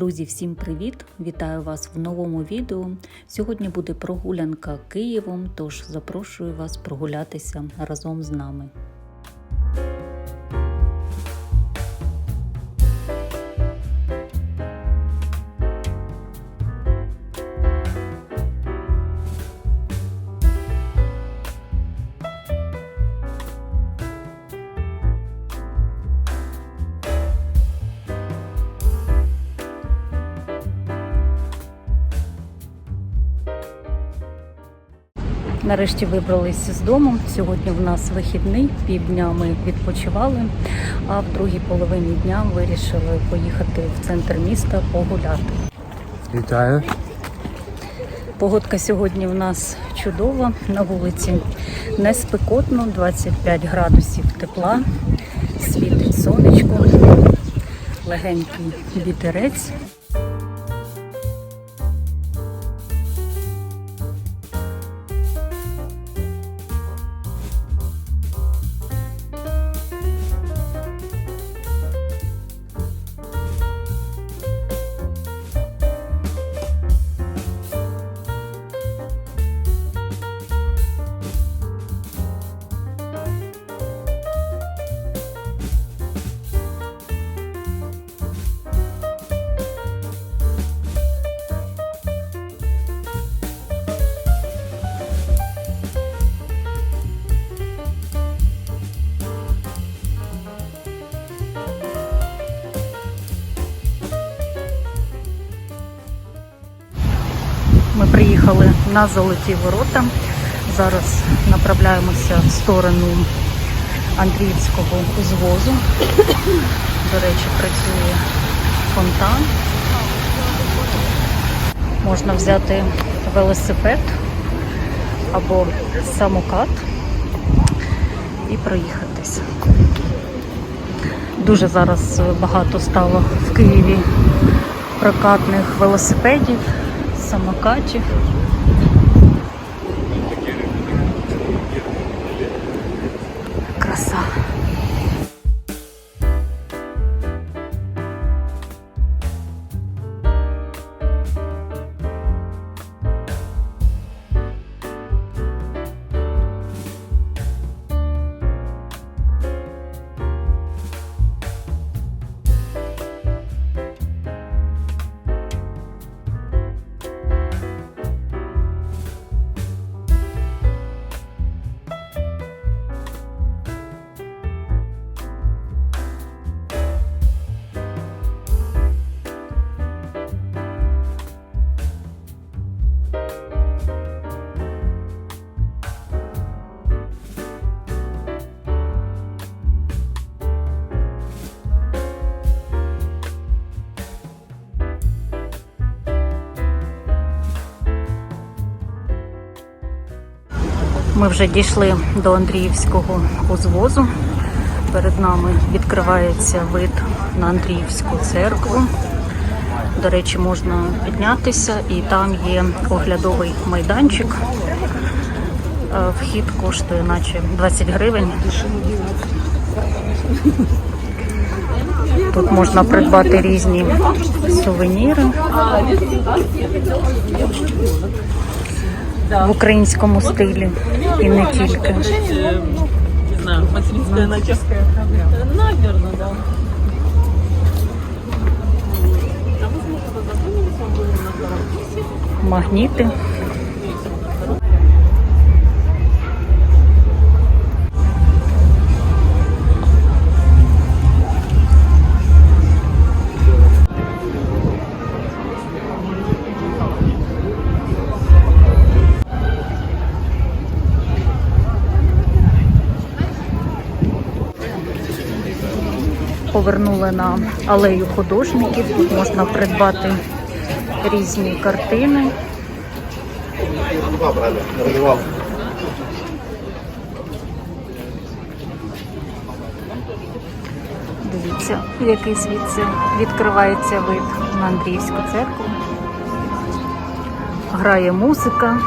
Друзі, всім привіт! Вітаю вас в новому відео. Сьогодні буде прогулянка Києвом, тож запрошую вас прогулятися разом з нами. Нарешті вибрались з дому. Сьогодні в нас вихідний, півдня ми відпочивали, а в другій половині дня вирішили поїхати в центр міста погуляти. Вітаю. Погодка сьогодні в нас чудова на вулиці. Не спекотно, 25 градусів тепла, світить сонечко, легенький вітерець. На Золоті Ворота. Зараз направляємося в сторону Андріївського узвозу. До речі, працює фонтан. Можна взяти велосипед або самокат і проїхатися. Дуже зараз багато стало в Києві прокатних велосипедів, самокатів. Ми вже дійшли до Андріївського узвозу. Перед нами відкривається вид на Андріївську церкву. До речі, можна піднятися і там є оглядовий майданчик. Е, Вхід коштує наче 20 гривень. Тут можна придбати різні сувеніри в українському стилі і не тільки. Не знаю, материнська наческа. Наверное, да. А Повернули на алею художників. Тут можна придбати різні картини. Дивіться, який звідси відкривається вид на Андріївську церкву. Грає музика.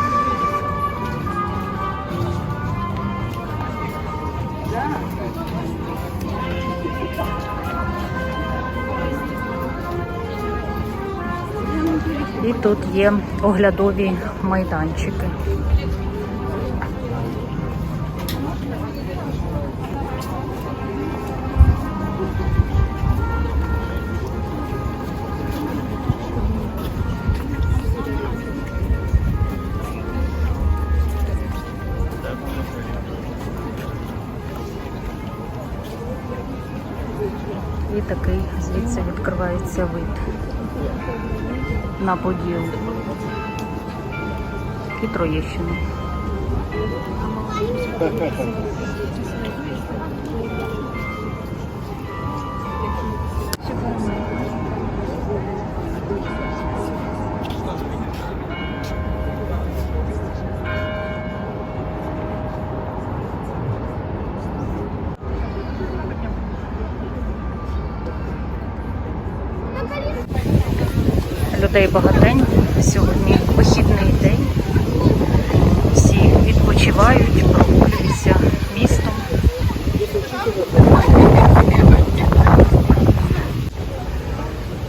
Тут є оглядові майданчики. І такий звідси відкривається вид на поділ і Троєщину. Людей багатенько. Сьогодні вихідний день. Всі відпочивають, прогулюються містом.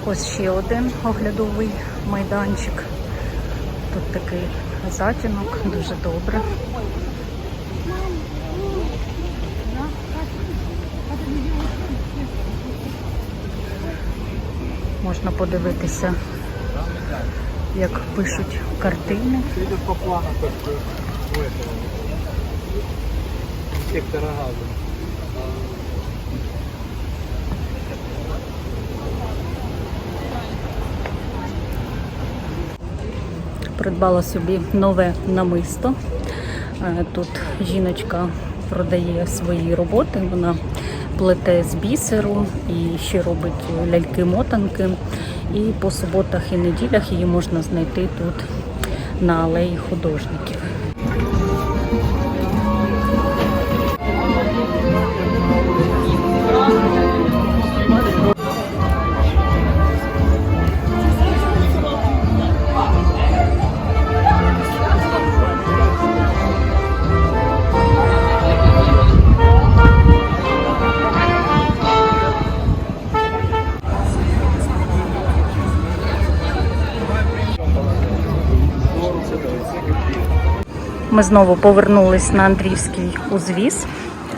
Ось ще один оглядовий майданчик. Тут такий затінок, дуже добре. Можна подивитися, як пишуть картини. По плану, сектора газа. Придбала собі нове намисто. Е, Тут жіночка продає свої роботи. Вона плете з бісеру і ще робить ляльки-мотанки. І по суботах і неділях її можна знайти тут на алеї художників. Ми знову повернулись на Андріївський узвіз.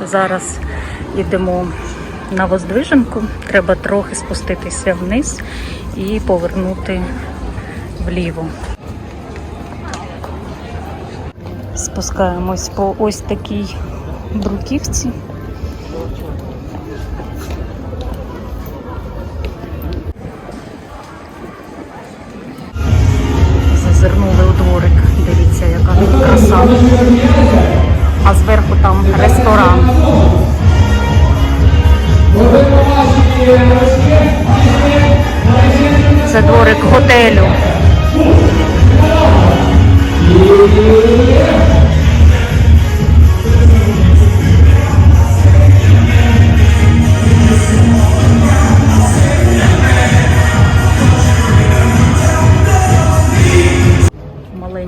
Зараз йдемо на Воздвиженку. Треба трохи спуститися вниз і повернути вліво. Спускаємось по ось такій бруківці.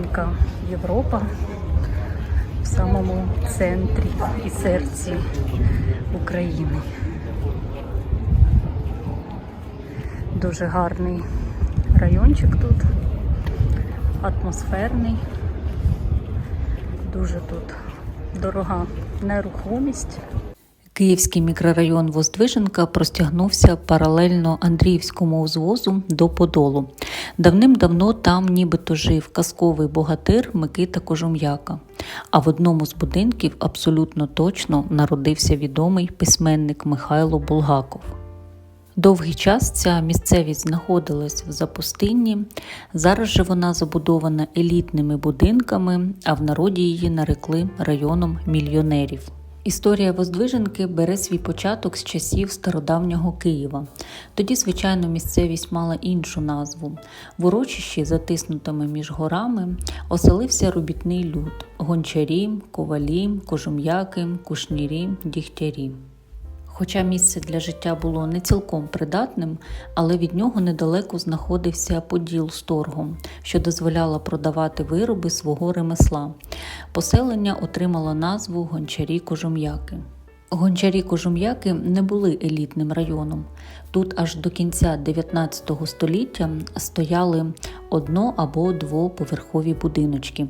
Маленька Європа в самому центрі і серці України. Дуже гарний райончик тут, атмосферний, дуже тут дорога нерухомість. Київський мікрорайон Воздвиженка простягнувся паралельно Андріївському узвозу до Подолу. Давним-давно там нібито жив казковий богатир Микита Кожум'яка. А в одному з будинків абсолютно точно народився відомий письменник Михайло Булгаков. Довгий час ця місцевість знаходилась в запустинні. Зараз же вона забудована елітними будинками, а в народі її нарекли районом мільйонерів. Історія Воздвиженки бере свій початок з часів стародавнього Києва. Тоді, звичайно, місцевість мала іншу назву. В урочищі, затиснутими між горами, оселився робітний люд: гончарі, ковалі, кожум'яки, кушнірі, дігтярі. Хоча місце для життя було не цілком придатним, але від нього недалеко знаходився поділ з торгом, що дозволяло продавати вироби свого ремесла. Поселення отримало назву гончарі кожум'яки. Гончарі Кожум'яки не були елітним районом. Тут аж до кінця 19 століття стояли одно або двоповерхові будиночки.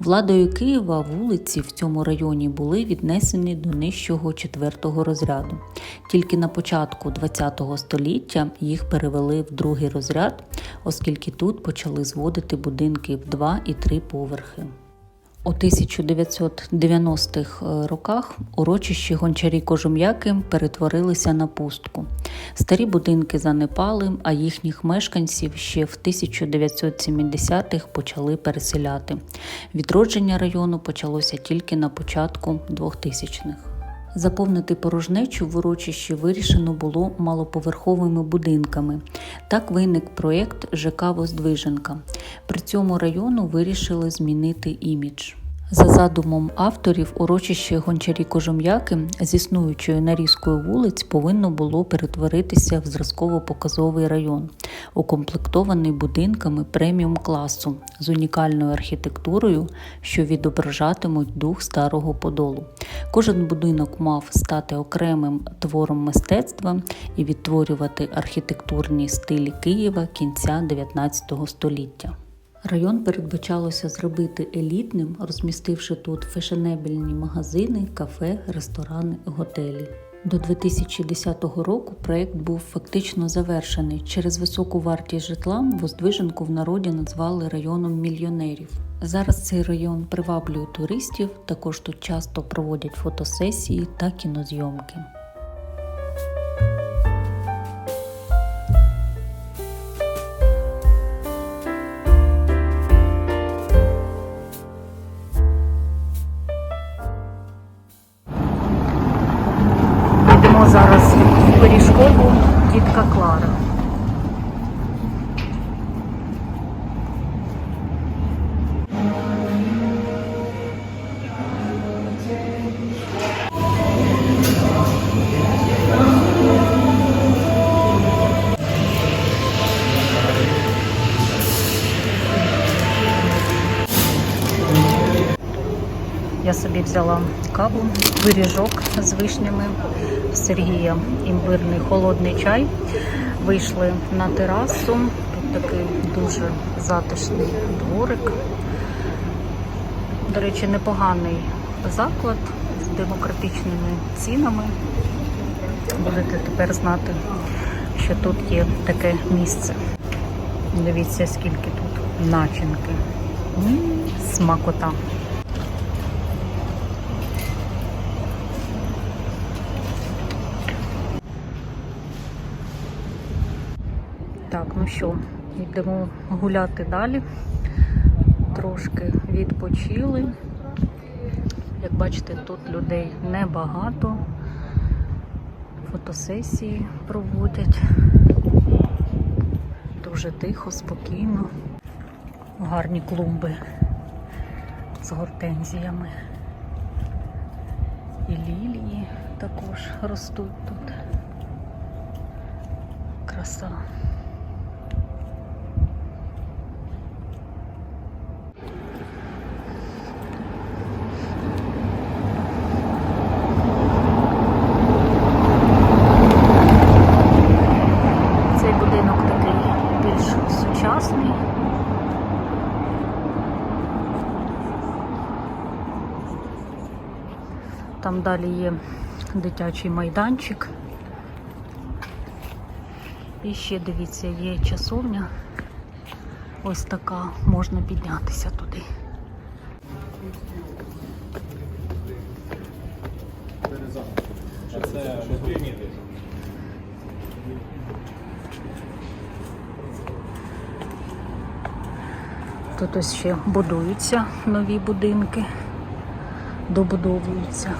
Владою Києва вулиці в цьому районі були віднесені до нижчого четвертого розряду. Тільки на початку 20 століття їх перевели в другий розряд, оскільки тут почали зводити будинки в два і три поверхи. У 1990-х е, роках урочищі гончарі Кожум'яки перетворилися на пустку. Старі будинки занепали, а їхніх мешканців ще в 1970-х почали переселяти. Відродження району почалося тільки на початку 2000-х. Заповнити порожнечу в урочищі вирішено було малоповерховими будинками. Так виник проєкт ЖК Воздвиженка. При цьому району вирішили змінити імідж. За задумом авторів, урочище Гончарі Кожум'яки з існуючою нарізкою вулиць повинно було перетворитися в зразково-показовий район, укомплектований будинками преміум класу з унікальною архітектурою, що відображатимуть дух старого подолу. Кожен будинок мав стати окремим твором мистецтва і відтворювати архітектурні стилі Києва кінця 19 століття. Район передбачалося зробити елітним, розмістивши тут фешенебельні магазини, кафе, ресторани, готелі. До 2010 року проект був фактично завершений. Через високу вартість житла Воздвиженку в народі назвали районом мільйонерів. Зараз цей район приваблює туристів, також тут часто проводять фотосесії та кінозйомки. Взяла каву, пиріжок з вишнями, Сергія імбирний холодний чай. Вийшли на терасу. Тут такий дуже затишний дворик. До речі, непоганий заклад з демократичними цінами. Будете тепер знати, що тут є таке місце. Дивіться, скільки тут начинки. М, Смакота. Так, ну що, йдемо гуляти далі. Трошки відпочили. Як бачите, тут людей небагато. Фотосесії проводять. Дуже тихо, спокійно. Гарні клумби з гортензіями. І лілії також ростуть тут. Краса. Цей будинок такий більш сучасний. Там далі є дитячий майданчик. І ще дивіться, є часовня. Ось така, можна піднятися туди. Тут ось ще будуються нові будинки, добудовуються.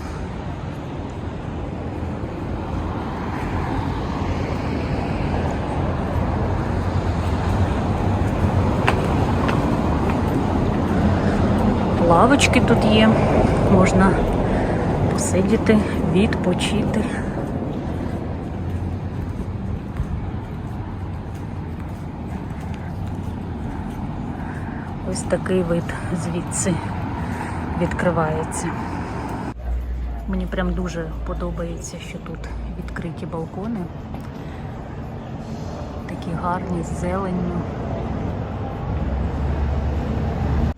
Лавочки тут є, можна посидіти, відпочити. Ось такий вид звідси відкривається. Мені прям дуже подобається, що тут відкриті балкони. Такі гарні з зеленню,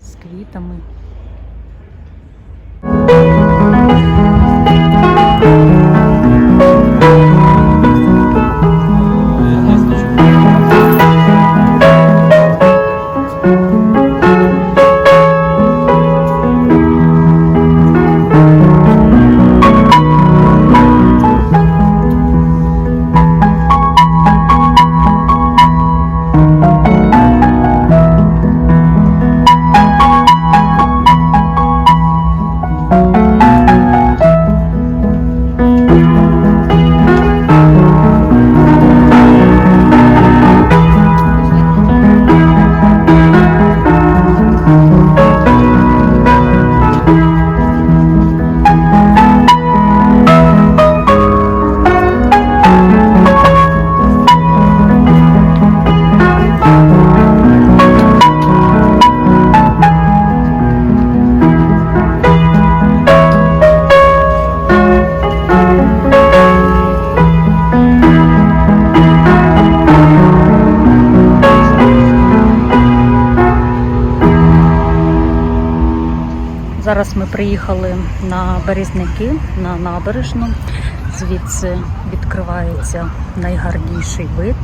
з квітами. Приїхали на Березники, на набережну. Звідси відкривається найгарніший вид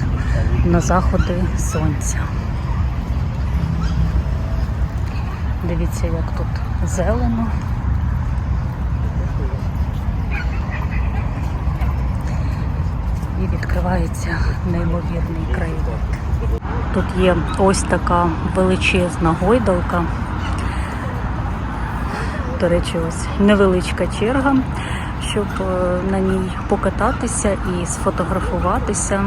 на заходи сонця. Дивіться, як тут зелено. І відкривається неймовірний краєвид. Тут є ось така величезна гойдалка. До речі, ось невеличка черга, щоб е, на ній покататися і сфотографуватися,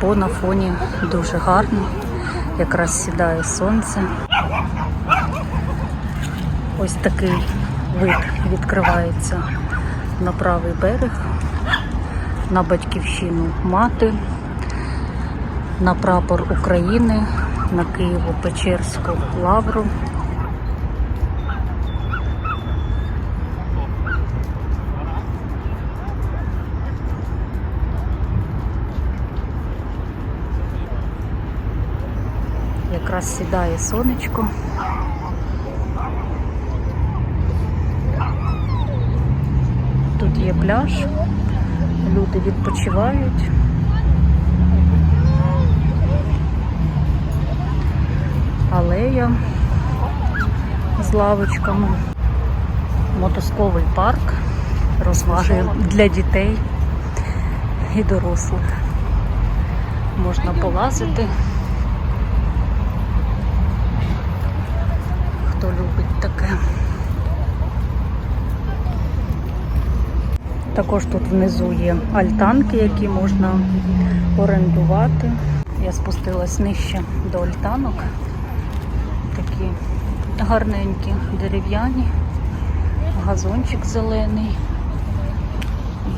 бо на фоні дуже гарно, якраз сідає сонце. Ось такий вид відкривається на правий берег, на батьківщину мати, на прапор України, на Києво-Печерську лавру. Якраз сідає сонечко. Тут є пляж, люди відпочивають. Алея з лавочками, мотузковий парк, розваги для дітей і дорослих. Можна полазити. Також тут внизу є альтанки, які можна орендувати. Я спустилась нижче до альтанок. Такі гарненькі, дерев'яні, газончик зелений,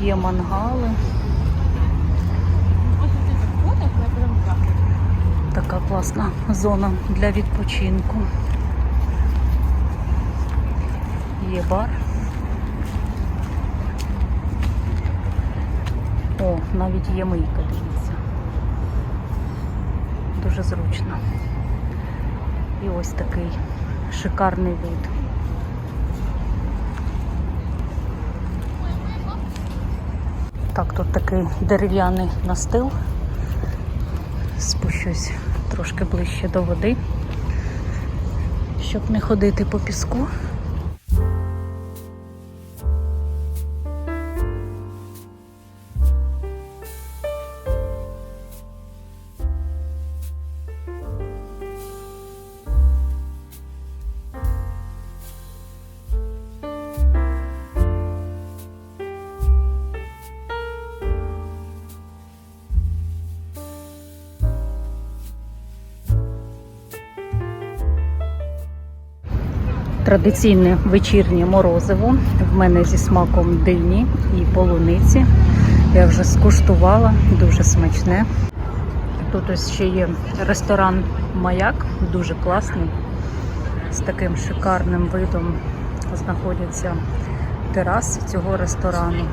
є мангали. Така класна зона для відпочинку. Є бар. О, навіть є мийка, дивіться. Дуже зручно. І ось такий шикарний вид. Так, тут такий дерев'яний настил. Спущусь трошки ближче до води, щоб не ходити по піску. Традиційне вечірнє морозиво. В мене зі смаком дині і полуниці. Я вже скуштувала, дуже смачне. Тут ось ще є ресторан Маяк, дуже класний, з таким шикарним видом знаходяться тераси цього ресторану.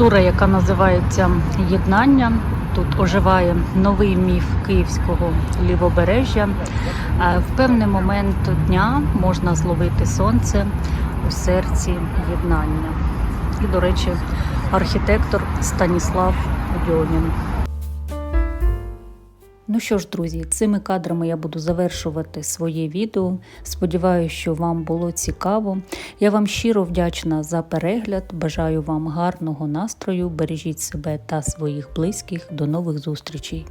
Скульптура, яка називається Єднання. Тут оживає новий міф київського лівобережжя. Е, В певний момент дня можна зловити сонце у серці єднання. І, до речі, архітектор Станіслав Дьомін. Ну що ж, друзі, цими кадрами я буду завершувати своє відео. Сподіваюся, що вам було цікаво. Я вам щиро вдячна за перегляд. Бажаю вам гарного настрою. Бережіть себе та своїх близьких. До нових зустрічей.